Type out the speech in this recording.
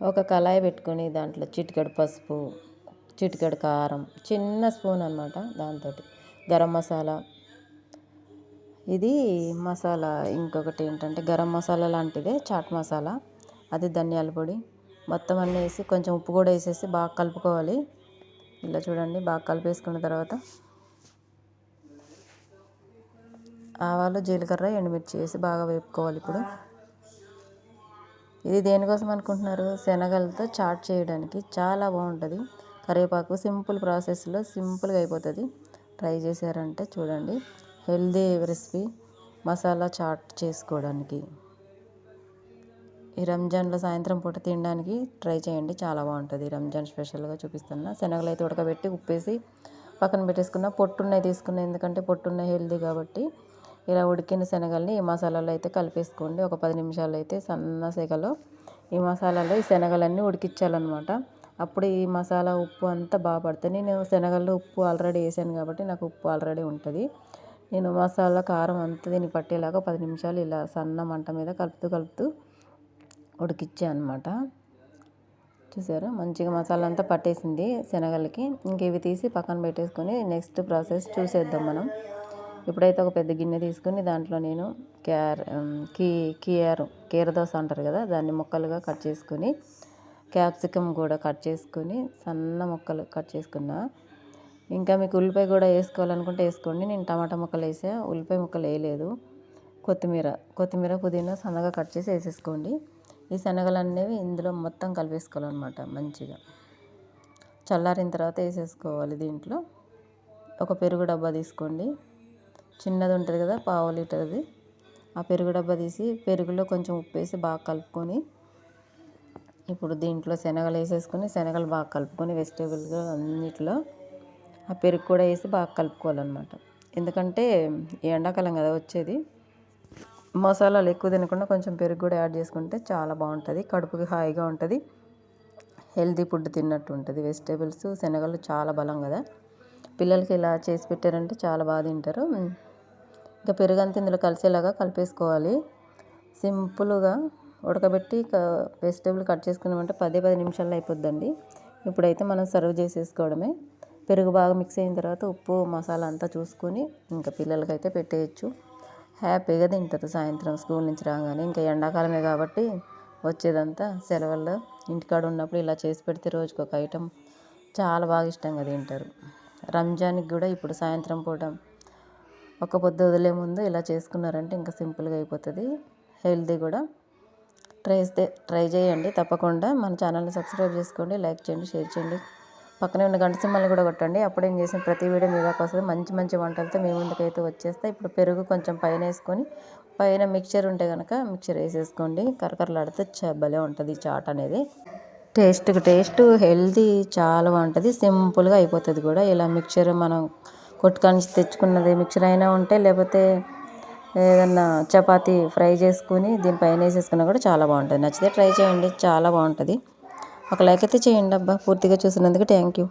ఒక కళాయి పెట్టుకొని దాంట్లో చిటికెడు పసుపు చిటికెడు కారం చిన్న స్పూన్ అనమాట దాంతో గరం మసాలా. ఇది మసాలా ఇంకొకటి ఏంటంటే గరం మసాలా లాంటిదే చాట్ మసాలా. అది ధనియాల పొడి. మొత్తం అన్నీ వేసి కొంచెం ఉప్పు కూడా వేసేసి బాగా కలుపుకోవాలి. ఇలా చూడండి బాగా కలిపేసుకున్న తర్వాత ఆవాలు జీలకర్ర ఎండుమిర్చి వేసి బాగా వేపుకోవాలి ఇప్పుడు. ఇది దేనికోసం అనుకుంటున్నారు? శనగలతో చాట్ చేయడానికి చాలా బాగుంటుంది. కరివేపాకు సింపుల్ ప్రాసెస్లో సింపుల్గా అయిపోతుంది. ట్రై చేశారంటే చూడండి. Healthy recipe. మసాలా చాట్ చేసుకోవడానికి. ఈ రంజాన్లో సాయంత్రం పూట తినడానికి ట్రై చేయండి. చాలా బాగుంటుంది. రంజాన్ స్పెషల్గా చూపిస్తున్నా శనగలు అయితే ఉడకబెట్టి ఉప్పేసి పక్కన పెట్టేసుకున్న పొట్టున్నాయి తీసుకున్న ఎందుకంటే పొట్టున్నాయి హెల్దీ కాబట్టి ఇలా ఉడికిన శనగల్ని ఈ మసాలాలో అయితే కలిపేసుకోండి. ఒక పది నిమిషాలు అయితే సన్న సెగలో ఈ మసాలాలో ఈ శనగలన్నీ ఉడికించాలన్నమాట. అప్పుడు ఈ మసాలా ఉప్పు అంతా బాగా పడుతుంది. నేను శనగల్లో ఉప్పు ఆల్రెడీ వేసాను కాబట్టి నాకు ఉప్పు ఆల్రెడీ ఉంటుంది. నేను మసాలా కారం అంతా దీన్ని పట్టేలాగా పది నిమిషాలు ఇలా సన్న మంట మీద కలుపుతూ కలుపుతూ ఉడికిచ్చాను అనమాట చూసారు? మంచిగా మసాలా అంతా పట్టేసింది శనగలకి. ఇంక ఇవి తీసి పక్కన పెట్టేసుకొని నెక్స్ట్ ప్రాసెస్ చూసేద్దాం మనం. ఇప్పుడైతే ఒక పెద్ద గిన్నె తీసుకొని దాంట్లో నేను క్యార్ కీ కీయారు కీరదోస అంటారు కదా దాన్ని ముక్కలుగా కట్ చేసుకొని క్యాప్సికమ్ కూడా కట్ చేసుకొని సన్న ముక్కలు కట్ చేసుకున్నా. ఇంకా మీకు ఉల్లిపాయ కూడా వేసుకోవాలనుకుంటే వేసుకోండి. నేను టమాటా ముక్కలు వేసా ఉల్లిపాయ ముక్కలు వేయలేదు. కొత్తిమీర కొత్తిమీర పుదీనా సన్నగా కట్ చేసి వేసేసుకోండి. ఈ శనగలు అనేవి ఇందులో మొత్తం కలిపేసుకోవాలన్నమాట మంచిగా. చల్లారిన తర్వాత వేసేసుకోవాలి దీంట్లో. ఒక పెరుగు డబ్బా తీసుకోండి. చిన్నది ఉంటుంది కదా పావు లీటర్ది. ఆ పెరుగు డబ్బా తీసి పెరుగులో కొంచెం ఉప్పు వేసి బాగా కలుపుకొని ఇప్పుడు దీంట్లో శనగలు వేసేసుకొని శనగలు బాగా కలుపుకొని వెజిటేబుల్స్ అన్నిట్లో ఆ పెరుగు కూడా వేసి బాగా కలుపుకోవాలన్నమాట. ఎందుకంటే ఎండాకాలం కదా వచ్చేది మసాలాలు ఎక్కువ తినకుండా కొంచెం పెరుగు కూడా యాడ్ చేసుకుంటే చాలా బాగుంటుంది కడుపుకి హాయిగా ఉంటుంది హెల్తీ ఫుడ్ తిన్నట్టు ఉంటుంది. వెజిటేబుల్స్ శనగలు చాలా బలం కదా. పిల్లలకి ఇలా చేసి పెట్టారంటే చాలా బాగా తింటారు. ఇంకా పెరుగు అంతా ఇందులో కలిసేలాగా కలిపేసుకోవాలి. సింపుల్గా ఉడకబెట్టి వెజిటేబుల్ కట్ చేసుకున్నామంటే పదే పది నిమిషాల్లో అయిపోద్దండి. ఇప్పుడైతే మనం సర్వ్ చేసేసుకోవడమే. పెరుగు బాగా మిక్స్ అయిన తర్వాత ఉప్పు మసాలా అంతా చూసుకొని ఇంకా పిల్లలకైతే పెట్టేయచ్చు. హ్యాపీగా తింటారు సాయంత్రం స్కూల్ నుంచి రాగానే. ఇంకా ఎండాకాలమే కాబట్టి వచ్చేదంతా సెలవుల్లో ఇంటికాడ ఉన్నప్పుడు ఇలా చేసి పెడితే రోజుకి ఒక ఐటెం. చాలా బాగా ఇష్టంగా తింటారు. రంజాన్కి కూడా ఇప్పుడు సాయంత్రం పూట ఒక పొద్దు వదిలే ముందు ఇలా చేసుకున్నారంటే ఇంకా సింపుల్గా అయిపోతుంది. హెల్దీ కూడా. ట్రై ట్రై చేయండి. తప్పకుండా మన ఛానల్ని సబ్స్క్రైబ్ చేసుకోండి లైక్ చేయండి షేర్ చేయండి. పక్కనే ఉన్న గంట సింహాలు కూడా కొట్టండి. అప్పుడు ఏం చేసిన ప్రతి వీడియో మీ దాకా వస్తుంది. మంచి మంచి వంటలతో మీ ముందుకైతే వచ్చేస్తే ఇప్పుడు పెరుగు కొంచెం పైన వేసుకొని పైన మిక్చర్ ఉంటే కనుక మిక్చర్ వేసేసుకోండి. కరకరలాడితే చ భలే ఉంటుంది చాట్ అనేది. టేస్ట్కి టేస్ట్ హెల్తీ చాలా బాగుంటుంది. సింపుల్గా అయిపోతుంది కూడా. ఇలా మిక్చర్ మనం కొట్టుకొని తెచ్చుకున్నది మిక్చర్ అయినా ఉంటే లేకపోతే ఏదన్నా చపాతీ ఫ్రై చేసుకుని దీనిపైన వేసేసుకున్నా కూడా చాలా బాగుంటుంది. నచ్చితే ట్రై చేయండి చాలా బాగుంటుంది. ఒక లైక్ అయితే చేయండి అబ్బా. పూర్తిగా చూసినందుకు థ్యాంక్ యూ.